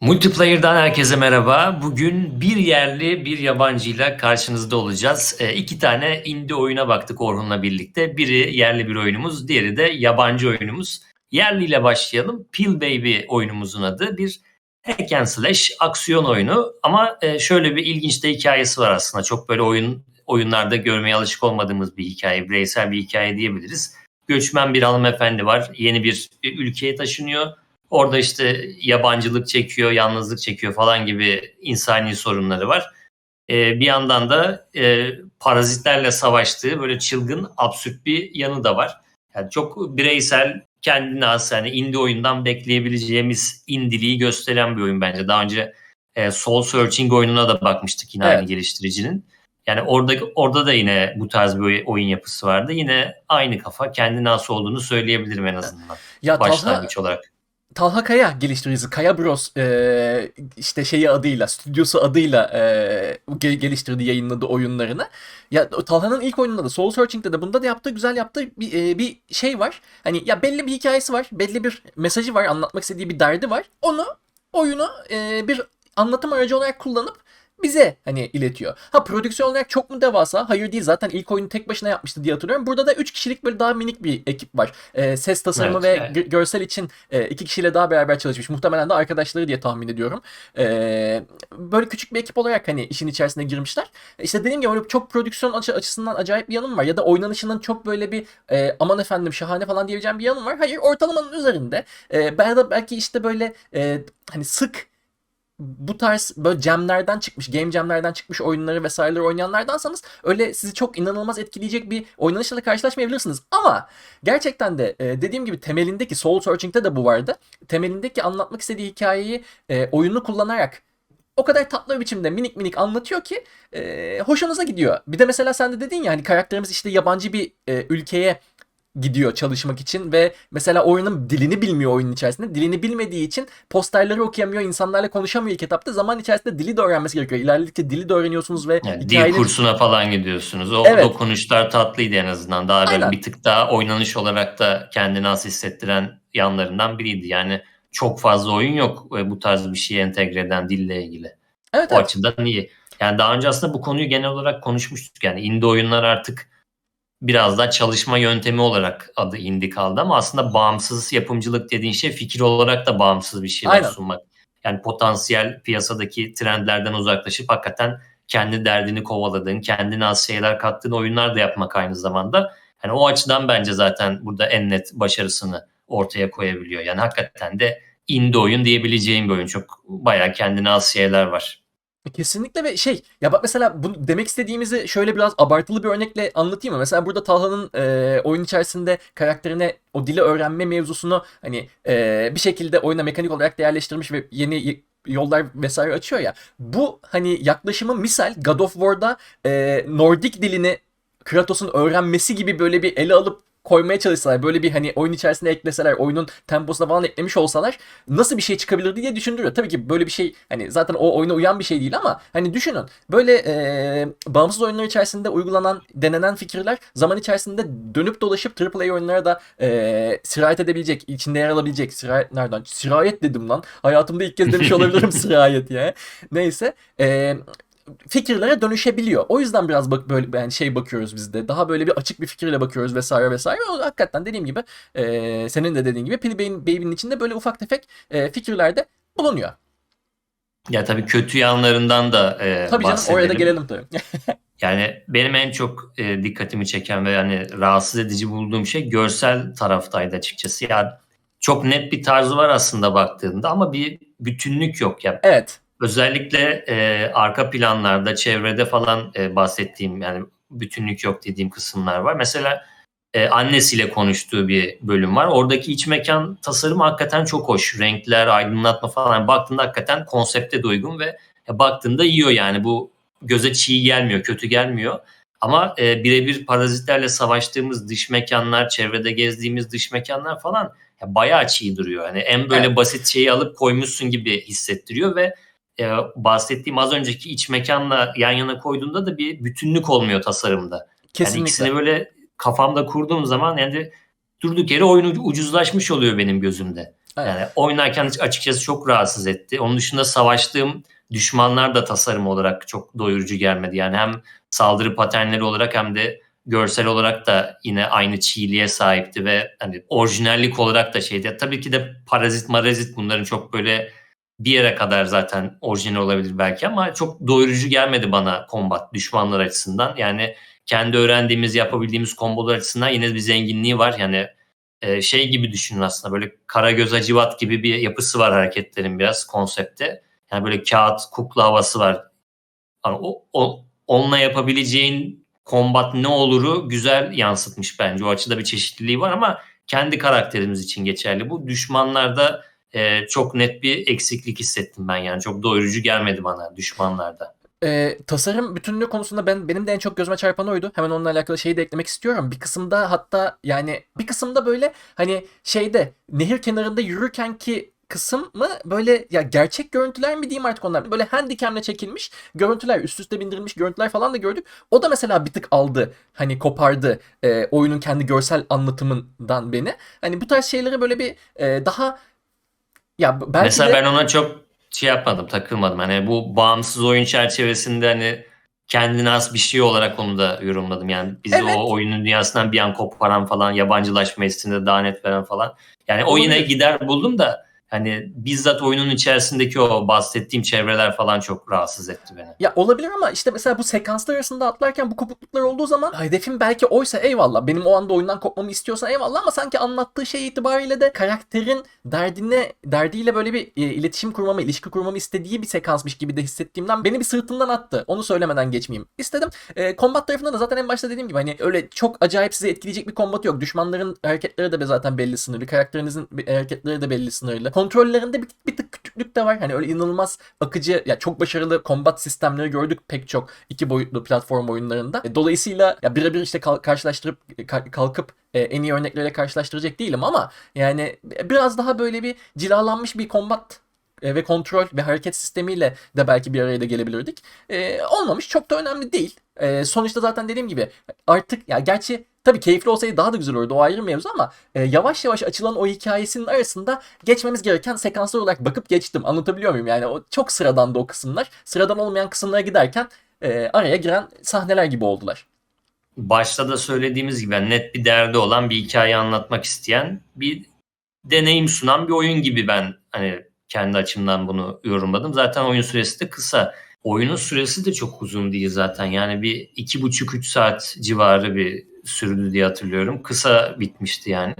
Multiplayer'dan herkese merhaba. Bugün bir yerli bir yabancıyla karşınızda olacağız. E, iki tane indie oyuna baktık Orhun'la birlikte. Biri yerli bir oyunumuz, diğeri de yabancı oyunumuz. Yerliyle başlayalım. Peel Baby oyunumuzun adı. Bir hack and slash aksiyon oyunu ama e, şöyle bir ilginç de hikayesi var aslında. Çok böyle oyun oyunlarda görmeye alışık olmadığımız bir hikaye, bireysel bir hikaye diyebiliriz. Göçmen bir hanımefendi var. Yeni bir ülkeye taşınıyor Orada işte yabancılık çekiyor, yalnızlık çekiyor falan gibi insani sorunları var. Ee, bir yandan da e, parazitlerle savaştığı böyle çılgın, absürt bir yanı da var. Yani çok bireysel, kendine has yani indie oyundan bekleyebileceğimiz indiliği gösteren bir oyun bence. Daha önce e, Soul Searching oyununa da bakmıştık yine Evet. aynı geliştiricinin. Yani orada orada da yine bu tarz bir oyun yapısı vardı. Yine aynı kafa, kendine has olduğunu söyleyebilirim en azından Ya Talha, başlangıç olarak. Talha Kaya geliştiricisi Kaya Bros e, işte şeyi adıyla stüdyosu adıyla e, ge- geliştirdiği yayınladığı oyunlarını. Ya Talha'nın ilk oyununda da Soul Searching'de de bunda da yaptığı güzel yaptığı bir, e, bir şey var. Hani ya belli bir hikayesi var, belli bir mesajı var, anlatmak istediği bir derdi var. Onu oyunu e, bir anlatım aracı olarak kullanıp bize hani iletiyor. Ha prodüksiyon olarak çok mu devasa? Hayır değil. Zaten ilk oyunu tek başına yapmıştı diye hatırlıyorum. Burada da 3 kişilik böyle daha minik bir ekip var. E, ses tasarımı Evet, ve evet. gö- görsel için e, iki kişiyle daha beraber çalışmış. Muhtemelen de arkadaşları diye tahmin ediyorum. E, böyle küçük bir ekip olarak hani işin içerisine girmişler. İşte dediğim gibi öyle çok prodüksiyon açı- açısından acayip bir yanım var. Ya da oynanışının çok böyle bir e, aman efendim şahane falan diyebileceğim bir yanım var. Hayır ortalamanın üzerinde. E, ben de belki işte böyle e, hani sık bu tarz böyle jamlerden çıkmış, game jamlerden çıkmış oyunları vesaireleri oynayanlardansanız öyle sizi çok inanılmaz etkileyecek bir oynanışla karşılaşmayabilirsiniz. Ama gerçekten de e, dediğim gibi temelindeki Soul Searching'de de bu vardı. Temelindeki anlatmak istediği hikayeyi e, oyunu kullanarak o kadar tatlı bir biçimde minik minik anlatıyor ki e, hoşunuza gidiyor. Bir de mesela sen de dedin ya hani karakterimiz işte yabancı bir ülkeye gidiyor çalışmak için ve mesela oyunun dilini bilmiyor oyunun içerisinde. Dilini bilmediği için posterleri okuyamıyor, insanlarla konuşamıyor ilk etapta. Zaman içerisinde dili de öğrenmesi gerekiyor. İlerledikçe dili de öğreniyorsunuz ve Yani dil hikayenin... kursuna falan gidiyorsunuz. O Evet. dokunuşlar tatlıydı en azından. Daha böyle Aynen. bir tık daha oynanış olarak da kendini az hissettiren yanlarından biriydi. Yani çok fazla oyun yok e, bu tarz bir şeye entegre eden dille ilgili. Evet O evet. açıdan iyi. Yani daha önce aslında bu konuyu genel olarak konuşmuştuk. Yani indie oyunlar artık biraz daha çalışma yöntemi olarak adı indie kaldı ama aslında bağımsız yapımcılık dediğin şey fikir olarak da bağımsız bir şeyler Aynen. sunmak. Yani potansiyel piyasadaki trendlerden uzaklaşıp hakikaten kendi derdini kovaladığın, kendine az şeyler kattığın oyunlar da yapmak aynı zamanda. Yani o açıdan bence zaten burada en net başarısını ortaya koyabiliyor. Yani hakikaten de indie oyun diyebileceğim bir oyun. Çok bayağı kendine az şeyler var. Kesinlikle ve şey ya bak mesela bu demek istediğimizi şöyle biraz abartılı bir örnekle anlatayım mı? Mesela burada Talha'nın e, oyun içerisinde karakterine o dili öğrenme mevzusunu hani e, bir şekilde oyuna mekanik olarak da yerleştirmiş ve yeni yollar vesaire açıyor ya. Bu hani yaklaşımı misal God of War'da e, Nordik dilini Kratos'un öğrenmesi gibi böyle bir ele alıp koymaya çalışsalar böyle bir hani oyun içerisinde ekleseler oyunun temposuna falan eklemiş olsalar nasıl bir şey çıkabilirdi diye düşündürüyor. Tabii ki böyle bir şey hani zaten o oyuna uyan bir şey değil ama hani düşünün böyle e, bağımsız oyunlar içerisinde uygulanan denenen fikirler zaman içerisinde dönüp dolaşıp AAA oyunlara da e, sirayet edebilecek, içinde yer alabilecek. Sirayet nereden? Sirayet dedim lan. Hayatımda ilk kez demiş olabilirim sirayet ya. Neyse. E, fikirlere dönüşebiliyor. O yüzden biraz bak böyle yani şey bakıyoruz biz de. Daha böyle bir açık bir fikirle bakıyoruz vesaire vesaire. O hakikaten dediğim gibi e, senin de dediğin gibi Pili Baby'nin içinde böyle ufak tefek e, fikirlerde bulunuyor. Ya tabii kötü yanlarından da e, Tabii canım oraya da bahsedelim. gelelim tabii. Yani benim en çok e, dikkatimi çeken ve yani rahatsız edici bulduğum şey görsel taraftaydı açıkçası. Ya çok net bir tarzı var aslında baktığında ama bir bütünlük yok ya. evet. Özellikle e, arka planlarda, çevrede falan e, bahsettiğim yani bütünlük yok dediğim kısımlar var. Mesela e, annesiyle konuştuğu bir bölüm var. Oradaki iç mekan tasarımı hakikaten çok hoş. Renkler, aydınlatma falan. Baktığında hakikaten konsepte de uygun ve ya baktığında yiyor yani. Bu göze çiğ gelmiyor, kötü gelmiyor. Ama e, birebir parazitlerle savaştığımız dış mekanlar, çevrede gezdiğimiz dış mekanlar falan ya bayağı çiğ duruyor. Yani en böyle Evet. basit şeyi alıp koymuşsun gibi hissettiriyor ve e, bahsettiğim az önceki iç mekanla yan yana koyduğunda da bir bütünlük olmuyor tasarımda. Yani Kesinlikle. ikisini böyle kafamda kurduğum zaman yani durduk yere oyun ucuzlaşmış oluyor benim gözümde. Evet. Yani oynarken açıkçası çok rahatsız etti. Onun dışında savaştığım düşmanlar da tasarım olarak çok doyurucu gelmedi. Yani hem saldırı paternleri olarak hem de görsel olarak da yine aynı çiğliğe sahipti ve hani orijinallik olarak da şeydi. Tabii ki de parazit marazit bunların çok böyle bir yere kadar zaten orijinal olabilir belki ama çok doyurucu gelmedi bana kombat düşmanlar açısından. Yani kendi öğrendiğimiz yapabildiğimiz kombolar açısından yine bir zenginliği var. Yani e, şey gibi düşünün aslında böyle Karagöz Hacivat gibi bir yapısı var hareketlerin biraz konsepte. Yani böyle kağıt kukla havası var. Yani o, o onunla yapabileceğin kombat ne oluru güzel yansıtmış bence. O açıda bir çeşitliliği var ama kendi karakterimiz için geçerli. Bu düşmanlarda e, çok net bir eksiklik hissettim ben yani. Çok doyurucu gelmedi bana düşmanlarda. Ee, tasarım bütünlüğü konusunda ben benim de en çok gözüme çarpan oydu. Hemen onunla alakalı şeyi de eklemek istiyorum. Bir kısımda hatta yani bir kısımda böyle hani şeyde nehir kenarında yürürken ki kısım mı böyle ya gerçek görüntüler mi diyeyim artık onlar. Böyle handicam'le çekilmiş görüntüler, üst üste bindirilmiş görüntüler falan da gördük. O da mesela bir tık aldı. Hani kopardı e, oyunun kendi görsel anlatımından beni. Hani bu tarz şeyleri böyle bir e, daha ya belki Mesela de ben ona çok şey yapmadım, takılmadım. Hani bu bağımsız oyun çerçevesinde hani kendine has bir şey olarak onu da yorumladım. Yani bizi Evet. o oyunun dünyasından bir an koparan falan, yabancılaşma hissini daha net veren falan. Yani o yine gider buldum da hani bizzat oyunun içerisindeki o bahsettiğim çevreler falan çok rahatsız etti beni. Ya olabilir ama işte mesela bu sekanslar arasında atlarken bu kopukluklar olduğu zaman hedefim belki oysa eyvallah. Benim o anda oyundan kopmamı istiyorsan eyvallah ama sanki anlattığı şey itibariyle de karakterin derdine derdiyle böyle bir e, iletişim kurmamı, ilişki kurmamı istediği bir sekansmış gibi de hissettiğimden beni bir sırtımdan attı. Onu söylemeden geçmeyeyim istedim. E, combat tarafında da zaten en başta dediğim gibi hani öyle çok acayip sizi etkileyecek bir kombat yok. Düşmanların hareketleri de zaten belli sınırlı. Karakterinizin hareketleri de belli sınırlı. Kontrollerinde bir, bir tık küçüklük de var. Hani öyle inanılmaz akıcı ya çok başarılı combat sistemleri gördük pek çok iki boyutlu platform oyunlarında. E, dolayısıyla ya birebir işte karşılaştırıp ka- kalkıp e, en iyi örneklerle karşılaştıracak değilim ama yani biraz daha böyle bir cilalanmış bir combat e, ve kontrol ve hareket sistemiyle de belki bir araya da gelebilirdik. E, olmamış çok da önemli değil. E, sonuçta zaten dediğim gibi artık ya gerçi tabii keyifli olsaydı daha da güzel olurdu o ayrı mevzu ama e, yavaş yavaş açılan o hikayesinin arasında geçmemiz gereken sekanslar olarak bakıp geçtim. Anlatabiliyor muyum? Yani o çok sıradandı o kısımlar. Sıradan olmayan kısımlara giderken e, araya giren sahneler gibi oldular. Başta da söylediğimiz gibi net bir derdi olan bir hikaye anlatmak isteyen bir deneyim sunan bir oyun gibi ben hani kendi açımdan bunu yorumladım. Zaten oyun süresi de kısa. Oyunun süresi de çok uzun değil zaten. Yani bir iki buçuk üç saat civarı bir sürdü diye hatırlıyorum. Kısa bitmişti yani.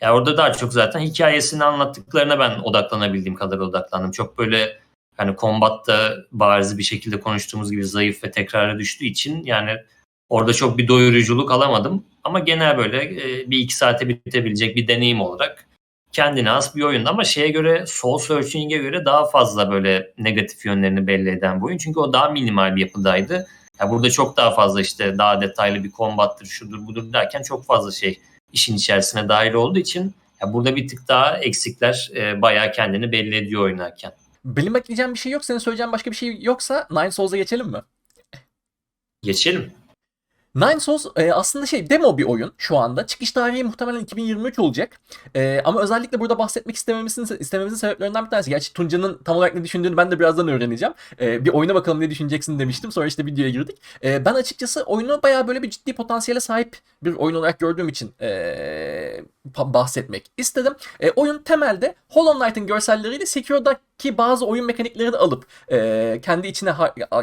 Ya orada daha çok zaten hikayesini anlattıklarına ben odaklanabildiğim kadar odaklandım. Çok böyle hani kombatta bariz bir şekilde konuştuğumuz gibi zayıf ve tekrara düştüğü için yani orada çok bir doyuruculuk alamadım. Ama genel böyle e, bir iki saate bitebilecek bir deneyim olarak kendine has bir oyun ama şeye göre Soul Searching'e göre daha fazla böyle negatif yönlerini belli eden bir oyun. Çünkü o daha minimal bir yapıdaydı. Ya burada çok daha fazla işte daha detaylı bir kombattır şudur budur derken çok fazla şey işin içerisine dahil olduğu için ya burada bir tık daha eksikler e, bayağı kendini belli ediyor oynarken. Benim ekleyeceğim bir şey yok. Senin söyleyeceğin başka bir şey yoksa Nine Souls'a geçelim mi? Geçelim. Nine Souls e, aslında şey demo bir oyun şu anda. Çıkış tarihi muhtemelen 2023 olacak. E, ama özellikle burada bahsetmek istememizin, istememizin sebeplerinden bir tanesi. Gerçi Tunca'nın tam olarak ne düşündüğünü ben de birazdan öğreneceğim. E, bir oyuna bakalım ne düşüneceksin demiştim. Sonra işte videoya girdik. E, ben açıkçası oyunu bayağı böyle bir ciddi potansiyele sahip bir oyun olarak gördüğüm için e, bahsetmek istedim. E, oyun temelde Hollow Knight'ın görselleriyle Sekiro'daki bazı oyun mekanikleri de alıp e, kendi içine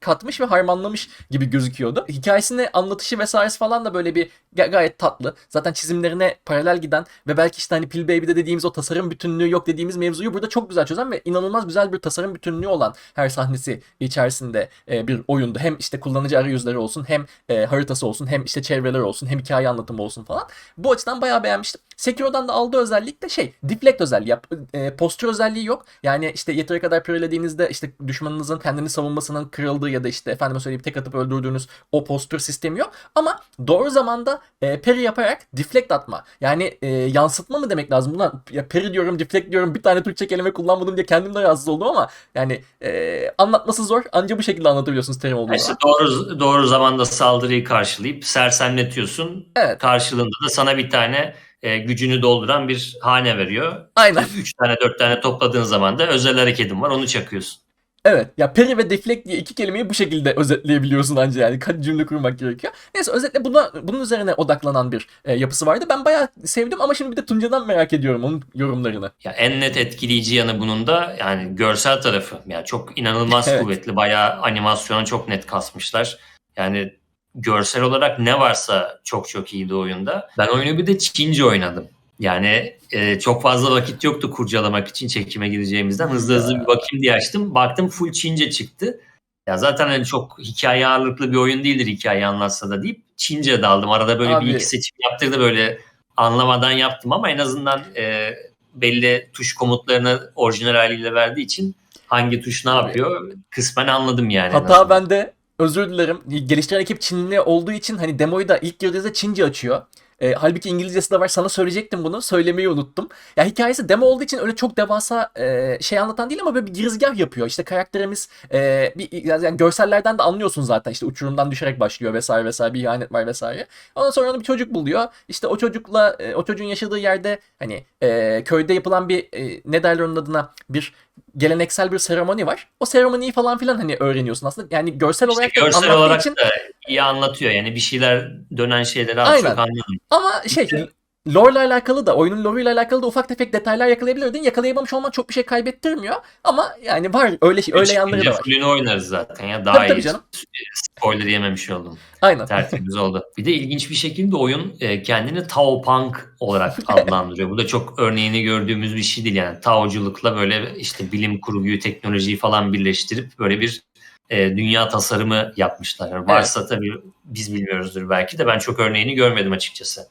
katmış ve harmanlamış gibi gözüküyordu. Hikayesini anlatışı vesairesi falan da böyle bir gayet tatlı. Zaten çizimlerine paralel giden ve belki işte hani Pil Baby'de dediğimiz o tasarım bütünlüğü yok dediğimiz mevzuyu burada çok güzel çözen ve inanılmaz güzel bir tasarım bütünlüğü olan her sahnesi içerisinde e, bir oyundu. Hem işte kullanıcı arayüzleri olsun hem e, haritası olsun hem işte çevreler olsun hem hikaye anlatımı olsun falan. Bu açıdan bayağı beğenmiştim. Sekiro'dan da aldığı özellik de şey deflect özelliği. E, postür özelliği yok. Yani işte yeteri kadar pirelediğinizde işte düşmanınızın kendini savunmasının kırıldığı ya da işte efendime söyleyeyim tek atıp öldürdüğünüz o postür sistemi yok. Ama doğru zamanda e, peri yaparak deflect atma. Yani e, yansıtma mı demek lazım? Buna ya peri diyorum, deflect diyorum. Bir tane Türkçe kelime kullanmadım diye kendim de rahatsız oldum ama yani e, anlatması zor. Anca bu şekilde anlatabiliyorsunuz terim olduğu Ya işte doğru doğru zamanda saldırıyı karşılayıp sersemletiyorsun. Evet. Karşılığında da sana bir tane e, gücünü dolduran bir hane veriyor. Aynen. 3 tane 4 tane topladığın zaman da özel hareketin var onu çakıyorsun. Evet. Ya peri ve deflect diye iki kelimeyi bu şekilde özetleyebiliyorsun anca yani. Kaç cümle kurmak gerekiyor. Neyse özetle buna, bunun üzerine odaklanan bir e, yapısı vardı. Ben bayağı sevdim ama şimdi bir de Tunca'dan merak ediyorum onun yorumlarını. Ya en net etkileyici yanı bunun da yani görsel tarafı. Yani çok inanılmaz Evet. kuvvetli. Bayağı animasyona çok net kasmışlar. Yani görsel olarak ne varsa çok çok iyiydi oyunda. Ben oyunu bir de Çince oynadım. Yani e, çok fazla vakit yoktu kurcalamak için çekime gireceğimizden. Hızlı hızlı bir bakayım diye açtım. Baktım full Çince çıktı. Ya zaten hani çok hikaye ağırlıklı bir oyun değildir hikaye anlatsa da deyip Çince daldım. Arada böyle Abi- bir iki seçim yaptırdı böyle anlamadan yaptım ama en azından e, belli tuş komutlarını orijinal haliyle verdiği için hangi tuş ne yapıyor kısmen anladım yani. en Hatta azından. ben de özür dilerim. Geliştiren ekip Çinli olduğu için hani demoyu da ilk girdiğinizde Çince açıyor. E, halbuki İngilizcesi de var. Sana söyleyecektim bunu. Söylemeyi unuttum. Ya hikayesi demo olduğu için öyle çok devasa e, şey anlatan değil ama böyle bir girizgah yapıyor. İşte karakterimiz e, bir yani görsellerden de anlıyorsun zaten. İşte uçurumdan düşerek başlıyor vesaire vesaire bir ihanet var vesaire. Ondan sonra onu bir çocuk buluyor. İşte o çocukla e, o çocuğun yaşadığı yerde hani e, köyde yapılan bir e, ne derler onun adına bir geleneksel bir seremoni var. O seremoniyi falan filan hani öğreniyorsun aslında. Yani görsel İşte olarak da görsel olarak için da iyi anlatıyor. Yani bir şeyler dönen şeyleri az Aynen. çok anladım. ama şey lore'la alakalı da oyunun lore'uyla alakalı da ufak tefek detaylar yakalayabilirdin. Yakalayamamış olman çok bir şey kaybettirmiyor. Ama yani var öyle şey, öyle yanları da var. Fullünü oynarız zaten ya. Daha Tabii, tabii iyi. canım. Spoiler yememiş oldum. Aynen. Tertemiz oldu. Bir de ilginç bir şekilde oyun e, kendini Tao Punk olarak adlandırıyor. Bu da çok örneğini gördüğümüz bir şey değil yani. Taoculukla böyle işte bilim kurguyu, teknolojiyi falan birleştirip böyle bir e, dünya tasarımı yapmışlar. Varsa tabii biz bilmiyoruzdur belki de ben çok örneğini görmedim açıkçası.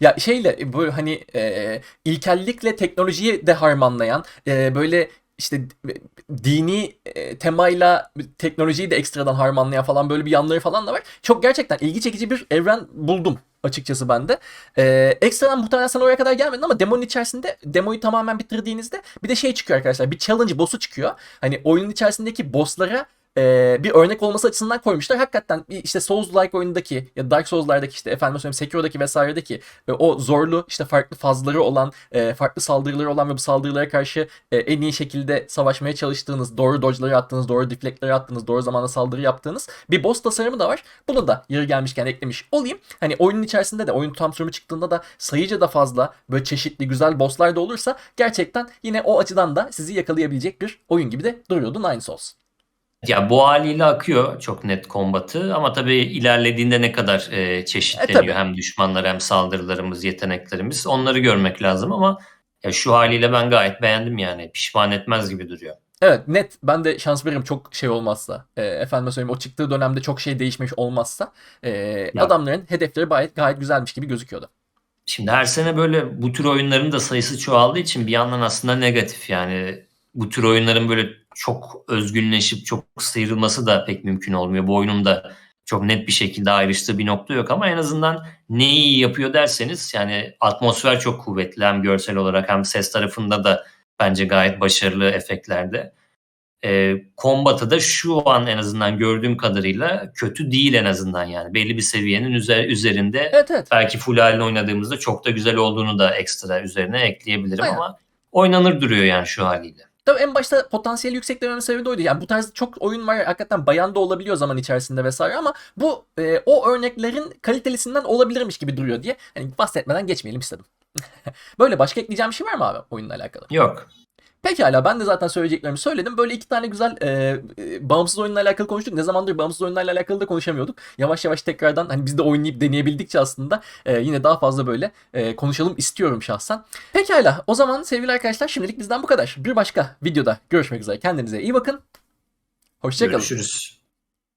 Ya- şeyle böyle hani e, ilkellikle teknolojiyi de harmanlayan e, böyle işte dini e, temayla teknolojiyi de ekstradan harmanlayan falan böyle bir yanları falan da var. Çok gerçekten ilgi çekici bir evren buldum açıkçası ben de. E, ekstradan muhtemelen sen oraya kadar gelmedin ama demonun içerisinde demoyu tamamen bitirdiğinizde bir de şey çıkıyor arkadaşlar. Bir challenge boss'u çıkıyor. Hani oyunun içerisindeki boss'lara e, bir örnek olması açısından koymuşlar. Hakikaten bir işte Souls-like oyundaki ya Dark Souls'lardaki işte efendim söyleyeyim Sekiro'daki vesairedeki e, o zorlu işte farklı fazları olan, e, farklı saldırıları olan ve bu saldırılara karşı e, en iyi şekilde savaşmaya çalıştığınız, doğru dodge'ları attığınız, doğru deflect'leri attığınız, doğru zamanda saldırı yaptığınız bir boss tasarımı da var. Bunu da yeri gelmişken eklemiş olayım. Hani oyunun içerisinde de oyun tam sürümü çıktığında da sayıca da fazla böyle çeşitli güzel bosslar da olursa gerçekten yine o açıdan da sizi yakalayabilecek bir oyun gibi de duruyordu Nine Souls. Ya bu haliyle akıyor çok net kombatı ama tabii ilerlediğinde ne kadar e, çeşitleniyor tabii. hem düşmanlar hem saldırılarımız, yeteneklerimiz onları görmek lazım ama ya şu haliyle ben gayet beğendim yani pişman etmez gibi duruyor. Evet net ben de şans veririm çok şey olmazsa. E, efendime söyleyeyim o çıktığı dönemde çok şey değişmiş olmazsa e, adamların hedefleri gayet, gayet güzelmiş gibi gözüküyordu. Şimdi her sene böyle bu tür oyunların da sayısı çoğaldığı için bir yandan aslında negatif yani bu tür oyunların böyle çok özgünleşip çok sıyrılması da pek mümkün olmuyor. Bu oyunun da çok net bir şekilde ayrıştığı bir nokta yok ama en azından neyi iyi yapıyor derseniz yani atmosfer çok kuvvetli hem görsel olarak hem ses tarafında da bence gayet başarılı efektlerde. E, kombatı da şu an en azından gördüğüm kadarıyla kötü değil en azından yani belli bir seviyenin üzer- üzerinde Evet evet. belki full halini oynadığımızda çok da güzel olduğunu da ekstra üzerine ekleyebilirim Aynen. ama oynanır duruyor yani şu haliyle. Tabii en başta potansiyeli yüksek dememin sebebi de oydu. Yani bu tarz çok oyun var hakikaten bayan da olabiliyor zaman içerisinde vesaire ama bu e, o örneklerin kalitelisinden olabilirmiş gibi duruyor diye hani bahsetmeden geçmeyelim istedim. Böyle başka ekleyeceğim bir şey var mı abi oyunla alakalı? Yok. Pekala ben de zaten söyleyeceklerimi söyledim. Böyle iki tane güzel e, e, bağımsız oyunla alakalı konuştuk. Ne zamandır bağımsız oyunlarla alakalı da konuşamıyorduk. Yavaş yavaş tekrardan hani biz de oynayıp deneyebildikçe aslında e, yine daha fazla böyle e, konuşalım istiyorum şahsen. Pekala o zaman sevgili arkadaşlar şimdilik bizden bu kadar. Bir başka videoda görüşmek üzere. Kendinize iyi bakın. Hoşçakalın. Görüşürüz.